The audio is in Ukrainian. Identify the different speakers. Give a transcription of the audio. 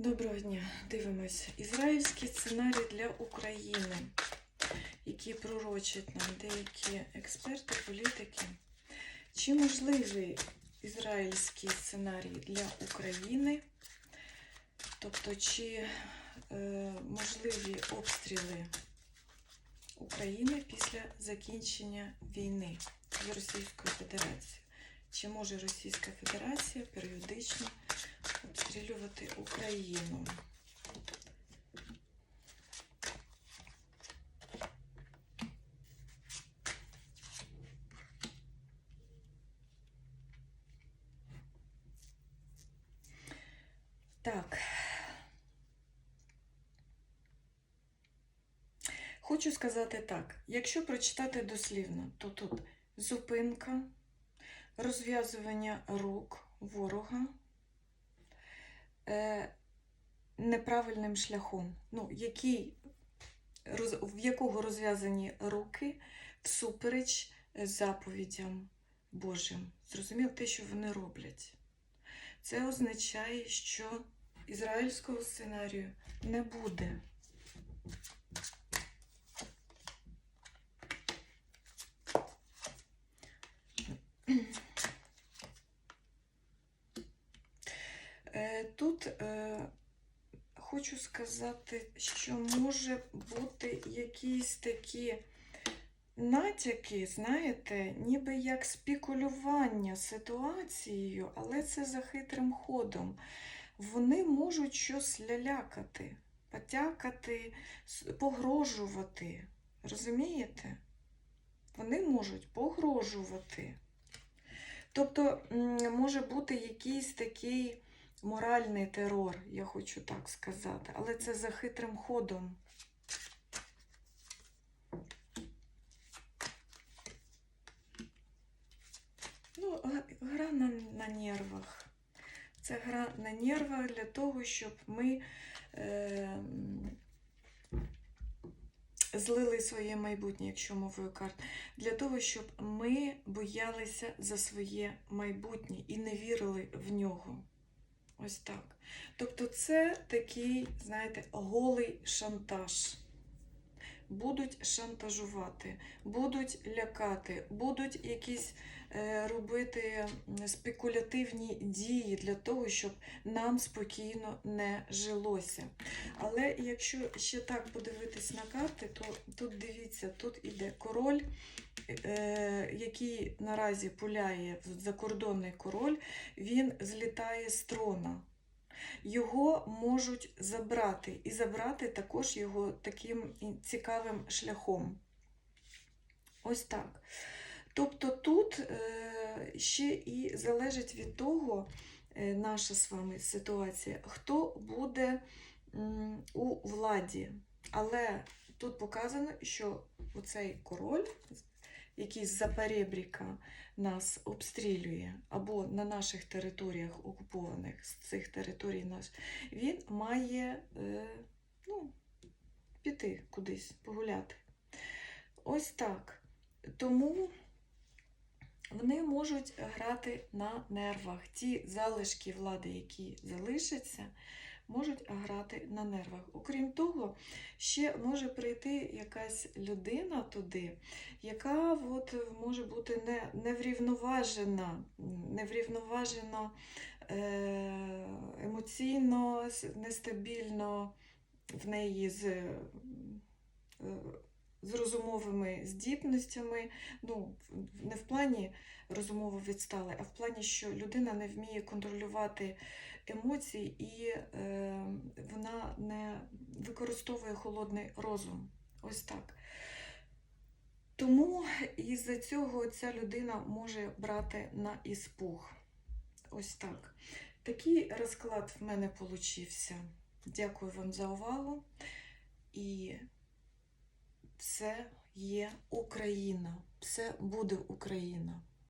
Speaker 1: Доброго дня. Дивимось. Ізраїльський сценарій для України, який пророчать нам деякі експерти, політики. Чи можливий ізраїльський сценарій для України? Тобто, чи е, можливі обстріли України після закінчення війни з Російською Федерацією? Чи може Російська Федерація періодично обстрілювати Україну? Так. Хочу сказати так: якщо прочитати дослівно, то тут зупинка, розв'язування рук ворога неправильним шляхом, ну, який, в якого розв'язані руки всупереч заповідям Божим. Зрозумів те, що вони роблять. Це означає, що ізраїльського сценарію не буде. Е, Тут е, хочу сказати, що може бути якісь такі натяки, знаєте, ніби як спекулювання ситуацією, але це за хитрим ходом. Вони можуть щось лялякати, потякати, погрожувати. Розумієте? Вони можуть погрожувати. Тобто може бути якийсь такий моральний терор, я хочу так сказати, але це за хитрим ходом. Ну, гра на, на нервах. Це гра на нервах для того, щоб ми е, злили своє майбутнє, якщо мовою карт, для того, щоб ми боялися за своє майбутнє і не вірили в нього. Ось так. Тобто це такий, знаєте, голий шантаж. Будуть шантажувати, будуть лякати, будуть якісь е, робити спекулятивні дії для того, щоб нам спокійно не жилося. Але якщо ще так подивитись на карти, то тут дивіться, тут іде король, який наразі пуляє закордонний король, він злітає з трона. Його можуть забрати, і забрати також його таким цікавим шляхом. Ось так. Тобто тут е, ще і залежить від того, е, наша з вами ситуація, хто буде у владі. Але тут показано, що оцей король, який з-за перебріка нас обстрілює, або на наших територіях окупованих, з цих територій наш, він має е, ну, піти кудись, погуляти. Ось так. Тому вони можуть грати на нервах. Ті залишки влади, які залишаться, можуть грати на нервах. Окрім того, ще може прийти якась людина туди, яка от, може бути не, неврівноважена, неврівноважено е, емоційно, нестабільно в неї з, е, з розумовими здібностями. Ну, не в плані розумово відстали, а в плані, що людина не вміє контролювати емоції і е, вона не використовує холодний розум. Ось так. Тому із-за цього ця людина може брати на іспух. Ось так. Такий розклад в мене получився. Дякую вам за увагу. І це є Україна. Все буде Україна.